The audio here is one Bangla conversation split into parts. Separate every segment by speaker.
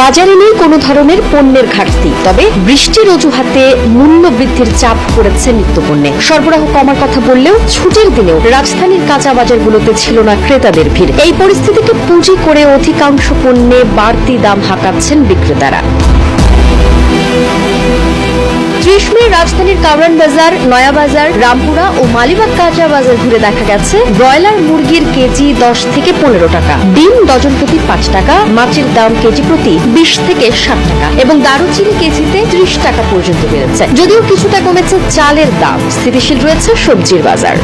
Speaker 1: বাজারে নেই কোনো ধরনের পণ্যের ঘাটতি, তবে বৃষ্টির অজুহাতে মূল্য বৃদ্ধির চাপ পড়েছে নিত্যপণ্যে। সরবরাহ কমার কথা বললেও ছুটির দিনেও রাজধানীর কাঁচা বাজারগুলোতে ছিল না ক্রেতাদের ভিড়। এই পরিস্থিতিকে পুঁজি করে অধিকাংশ পণ্যে বাড়তি দাম হাঁকাচ্ছেন বিক্রেতারা। কামরান বাজার, নয়া বাজার, রামপুরা ও মালিবাগ কাঁচা বাজার ঘুরে দেখা গেছে ব্রয়লার মুরগির কেজি দশ থেকে পনেরো টাকা, ডিম ডজন প্রতি পাঁচ টাকা, মাছের দাম কেজি প্রতি বিশ থেকে ষাট টাকা এবং দারুচিনি কেজিতে ত্রিশ টাকা পর্যন্ত বেড়েছে। যদিও কিছুটা কমেছে চালের দাম, স্থিতিশীল রয়েছে সবজির বাজার।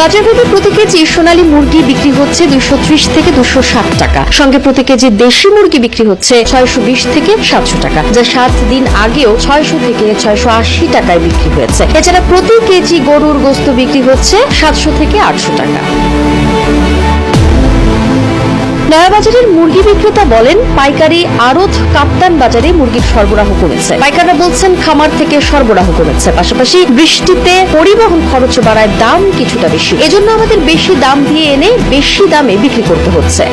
Speaker 1: বাজারভেদে প্রতি কেজি সোনালী মুরগি বিক্রি হচ্ছে দুশো থেকে দুশো টাকা। সঙ্গে প্রতি কেজি দেশি মুরগি বিক্রি হচ্ছে ছয়শো বিশ থেকে সাতশো টাকা, যা সাত দিন আগেও ছয়শো থেকে ছয়শো আশি টাকায় বিক্রি হয়েছে। এছাড়া প্রতি কেজি গরুর গোস্ত বিক্রি হচ্ছে সাতশো থেকে আটশো টাকা। নয়াবাজারের মুরগি বিক্রেতা বলেন, পাইকারি আড়ত কাপ্তান বাজারে মুরগির সরবরাহ কমেছে। পাইকাররা বলছেন, খামার থেকে সরবরাহ কমেছে। পাশাপাশি বৃষ্টিতে পরিবহন খরচ বাড়ায় দাম কিছুটা বেশি। এজন্য আমাদের বেশি দাম দিয়ে এনে বেশি দামে বিক্রি করতে হচ্ছে।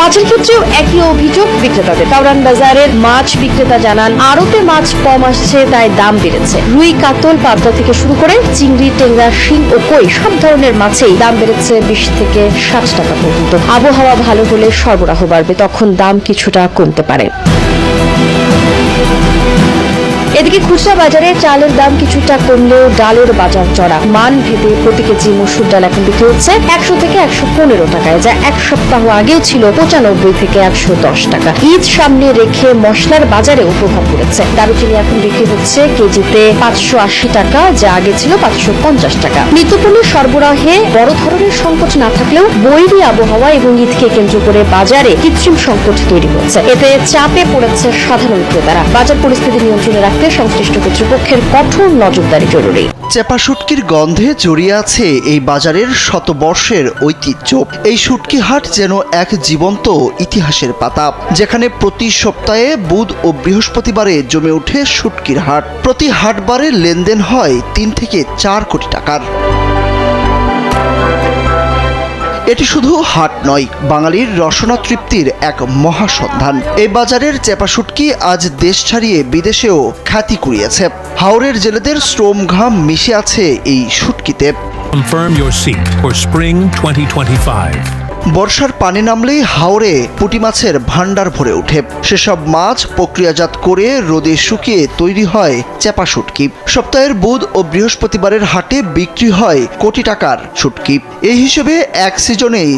Speaker 1: মাছের ক্ষেত্রেও একই অভিযোগ বিক্রেতাদের। কাউরান বাজারের মাছ বিক্রেতা জানান, আড়তে মাছ কম আসছে, তাই দাম বেড়েছে। রুই, কাতল, পাবদা থেকে শুরু করে চিংড়ি টেংরা শিং ও কই, সব ধরনের মাছেই দাম বেড়েছে বিশ থেকে ষাট টাকা পর্যন্ত। আবহাওয়া ভালো হলে সরবরাহ বাড়বে, তখন দাম কিছুটা কমতে পারে। এদিকে খুচরা বাজারে চালের দাম কিছুটা কমলেও ডালের বাজার চড়া। মান ভেদে প্রতি কেজি মসুর ডাল এখন বিক্রি হচ্ছে একশো থেকে একশো পনেরো টাকায়, যা এক সপ্তাহ আগেও ছিল পঁচানব্বই থেকে একশো দশ টাকা। ঈদ সামনে রেখে মশলার বাজারেও প্রভাব পড়েছে। দারুচিনি এখন বিক্রি হচ্ছে কেজিতে পাঁচশো আশি টাকা, যা আগে ছিল পাঁচশো পঞ্চাশ টাকা। নিত্যপণ্যের সরবরাহে বড় ধরনের সংকট না থাকলেও বৈরী আবহাওয়া এবং ঈদকে কেন্দ্র করে বাজারে কৃত্রিম সংকট তৈরি হচ্ছে। এতে চাপে পড়েছে সাধারণ ক্রেতারা। বাজার পরিস্থিতি নিয়ন্ত্রণে রাখতে সংশ্লিষ্ট কর্তৃপক্ষের কঠোর নজরদারি জরুরি।
Speaker 2: চেপা শুটকির গন্ধে জড়িয়ে আছে এই বাজারের শতবর্ষের ঐতিহ্য। এই শুটকি হাট যেন এক জীবন্ত ইতিহাসের পাতা, যেখানে প্রতি সপ্তাহে বুধ ও বৃহস্পতিবারে জমে ওঠে শুটকির হাট। প্রতি হাটবারে লেনদেন হয় তিন থেকে চার কোটি টাকার। এটি শুধু হাট নয়, বাঙালির রসনা তৃপ্তির এক মহাসন্ধান। এই বাজারের চেপা সুটকি আজ দেশ ছাড়িয়ে বিদেশেও খ্যাতি কুড়িয়েছে। হাওড়ের জেলেদের শ্রম ঘাম মিশে আছে এই শুটকিতে।
Speaker 3: Confirm your seat for Spring 2025.
Speaker 2: বর্ষার পানি নামলেই হাওড়ে পুঁটি মাছের ভাণ্ডার ভরে ওঠে। সেসব মাছ প্রক্রিয়াজাত করে রোদে শুকিয়ে তৈরি হয় চেপা শুটকি। সপ্তাহের বুধ ও বৃহস্পতিবারের হাটে বিক্রি হয় কোটি টাকার শুটকি। এই হিসেবে এক সিজনেই